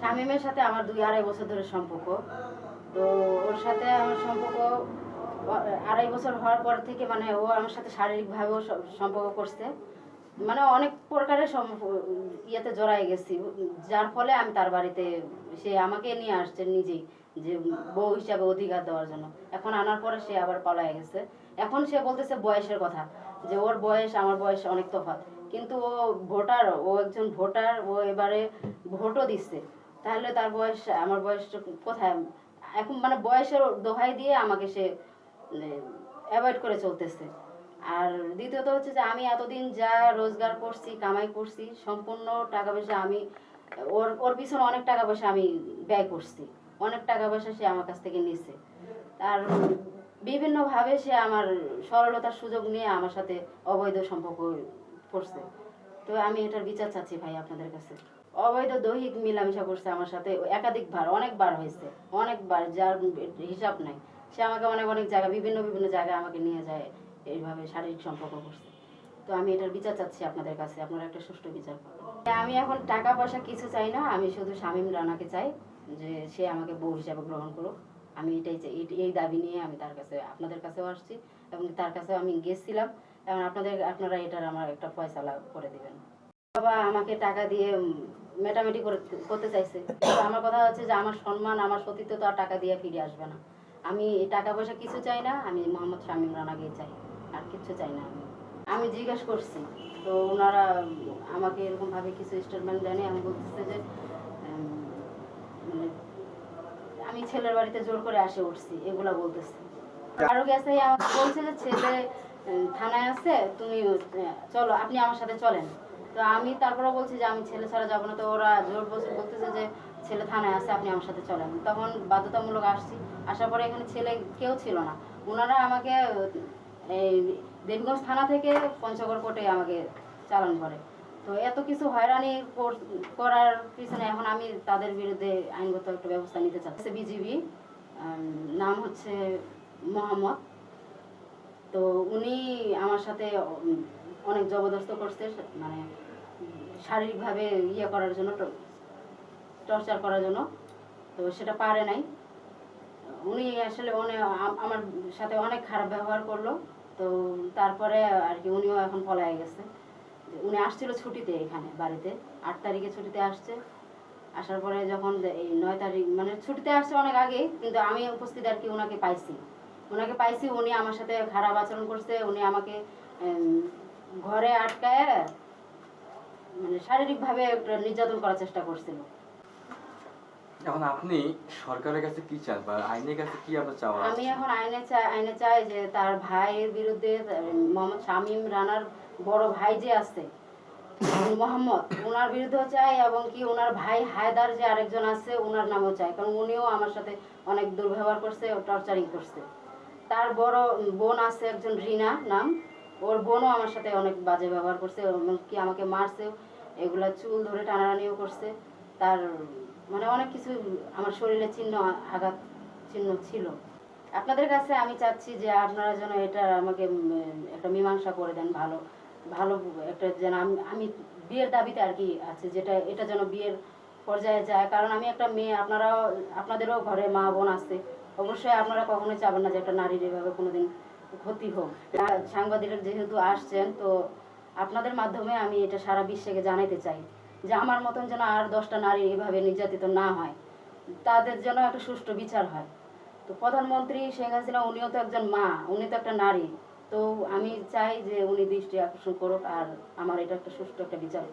সাথে আমার দুই আড়াই বছর ধরে সম্পর্ক। তো ওর সাথে আমার সম্পর্ক আড়াই বছর হওয়ার পর থেকে মানে ও আমার সাথে শারীরিকভাবেও সম্পর্ক করছে। মানে অনেক প্রকারের ইয়েতে জড়াই গেছি। যার ফলে আমি তার বাড়িতে সে আমাকে নিয়ে আসছে নিজেই যে বউ হিসাবে অধিকার দেওয়ার জন্য। এখন আনার পরে সে আবার পালায় গেছে। এখন সে বলতেছে বয়সের কথা যে ওর বয়স আমার বয়স অনেক তফাৎ। কিন্তু ও ভোটার ও একজন ভোটার ও এবারে ভোটও দিচ্ছে। তাহলে তার বয়স, আমার বয়স কোথায়? এখন মানে বয়সের দোহাই দিয়ে আমাকে সে অ্যাভয়েড করে চলতেছে। আর দ্বিতীয়ত হচ্ছে যে আমি এতদিন যা রোজগার করছি, কামাই করছি, সম্পূর্ণ টাকা পয়সা আমি, ওর ওর পিছনে অনেক টাকা পয়সা আমি ব্যয় করছি। অনেক টাকা পয়সা সে আমার কাছ থেকে নিচ্ছে আর বিভিন্নভাবে সে আমার সরলতার সুযোগ নিয়ে আমার সাথে অবৈধ সম্পর্ক করছে। তো আমি এটার বিচার চাচ্ছি ভাই আপনাদের কাছে। অবৈধ দৈহিক মিলামেশা করছে আমার সাথে। একাধিকবার অনেকবার হয়েছে। অনেকবার যার হিসাব নাই। সে আমাকে অনেক অনেক জায়গা, বিভিন্ন বিভিন্ন জায়গায় আমাকে নিয়ে যায়, এইভাবে শারীরিক সম্পর্ক করছে। তো আমি এটার বিচার চাচ্ছি আপনাদের কাছে। আপনারা একটা সুষ্ঠু বিচার করবেন আমি এখন টাকা পয়সা কিছু চাই না, আমি শুধু শামীম রানাকে চাই যে সে আমাকে বউ হিসাবে গ্রহণ করুক। আমি এটাই চাই, এই- দাবি নিয়ে আমি তার কাছে, আপনাদের কাছেও আসছি এবং তার কাছেও আমি গেছিলাম এবং আপনাদের আপনারা এটার আমার একটা ফয়সালা করে দিবেন। বাবা আমাকে টাকা দিয়ে মেটামেটি করে করতে চাইছে। আমার কথা হচ্ছে যে আমার সম্মান, আমার সতীত্ব তো আর টাকা দিয়ে ফিরে আসবে না। আমি টাকা পয়সা কিছু চাই না, আমি মোহাম্মদ শামীম রানাকে চাই, আর কিচ্ছু চাই না আমি। আমি জিজ্ঞেস করছি, তো ওনারা আমাকে এরকম ভাবে কিছু স্টেটমেন্ট দেয়নি, আমি বলতেছে যে মানে আমি ছেলের বাড়িতে জোর করে আসে, উঠছি, এগুলা বলতেছে। আরও গেছে আমাকে বলছে যে, ছেলে থানায় আছে, তুমি চলো, আপনি আমার সাথে চলেন। তো আমি তারপরে বলছি যে আমি ছেলে ছাড়া যাব না। তো ওরা জোর বলতেছে যে ছেলে থানায় আছে, আপনি আমার সাথে চলেন। তখন বাধ্যতামূলক আসছি। আসার পরে এখানে ছেলে কেউ ছিল না। ওনারা আমাকে, এই দেবগঞ্জ থানা থেকে পঞ্চগড় কোর্টে আমাকে চালান করে। তো এত কিছু হয়রানি কর- করার পিছনে এখন আমি তাদের বিরুদ্ধে আইনগত একটা ব্যবস্থা নিতে চাচ্ছি। বিজিবি নাম হচ্ছে মোহাম্মদ। তো উনি আমার সাথে অনেক জবরদস্ত করছে মানে শারীরিকভাবে ইয়ে করার জন্য টর্চার করার জন্য, তো সেটা পারে নাই। উনি আসলে অনেক আমার সাথে অনেক খারাপ ব্যবহার করল, তো তারপরে আর কি উনিও এখন পলায় গেছে। উনি আসছিল ছুটিতে এখানে, বাড়িতে, আট তারিখে ছুটিতে আসছে। আসার পরে যখন এই নয় তারিখ মানে ছুটিতে আসছে অনেক আগে, কিন্তু আমি উপস্থিত আর কি ওনাকে পাইছি। ওনাকে পাইছি, উনি আমার সাথে খারাপ আচরণ করছে, উনি আমাকে ঘরে আটকায় মানে শারীরিকভাবে নির্যাতন করার চেষ্টা করছিল। এখন আপনি সরকারের কাছে কি চান বা আইনের কাছে কি আপনার চাওয়া আমি এখন আইনে চাই আইনে চাই যে তার ভাইয়ের বিরুদ্ধে মোহাম্মদ শামীম রানার বড় ভাই যে আছে মোহাম্মদ ওনার বিরুদ্ধেও চাই এবং কি ওনার ভাই হায়দার যে আরেকজন আছে ওনার নামও চাই। কারণ উনিও আমার সাথে অনেক দুর্ব্যবহার করছে ও টর্চারিং করছে। তার বড় বোন আছে একজন রিনা নাম। ওর বোনও আমার সাথে অনেক বাজে ব্যবহার করছে এবং কি আমাকে মারছে, এগুলা চুল ধরে টানাটানিও করছে। তার মানে অনেক কিছু আমার শরীরে চিহ্ন, আঘাত চিহ্ন ছিল। আপনাদের কাছে আমি চাচ্ছি যে আপনারা যেন এটা আমাকে একটা মীমাংসা করে দেন ভালো ভালো একটা যেন আমি আমি বিয়ের দাবিতে আর কি আছে, যেটা, এটা যেন বিয়ের পর্যায়ে যায়। কারণ আমি একটা মেয়ে, আপনারাও, আপনাদেরও ঘরে মা বোন আছে। অবশ্যই আপনারা কখনোই চাবেন না যে একটা নারীর এভাবে কোনোদিন ক্ষতি হোক। সাংবাদিক যেহেতু আসছেন, তো আপনাদের মাধ্যমে আমি এটা সারা বিশ্বকে জানাইতে চাই যে আমার মতন যেন আর দশটা নারী এভাবে নির্যাতিত না হয়। তাদের যেন একটা সুষ্ঠু বিচার হয়। তো প্রধানমন্ত্রী শেখ হাসিনা, উনিও তো একজন মা, উনি তো একটা নারী। তো আমি চাই যে উনি দৃষ্টি আকর্ষণ করুক আর আমার এটা একটা সুষ্ঠু একটা বিচার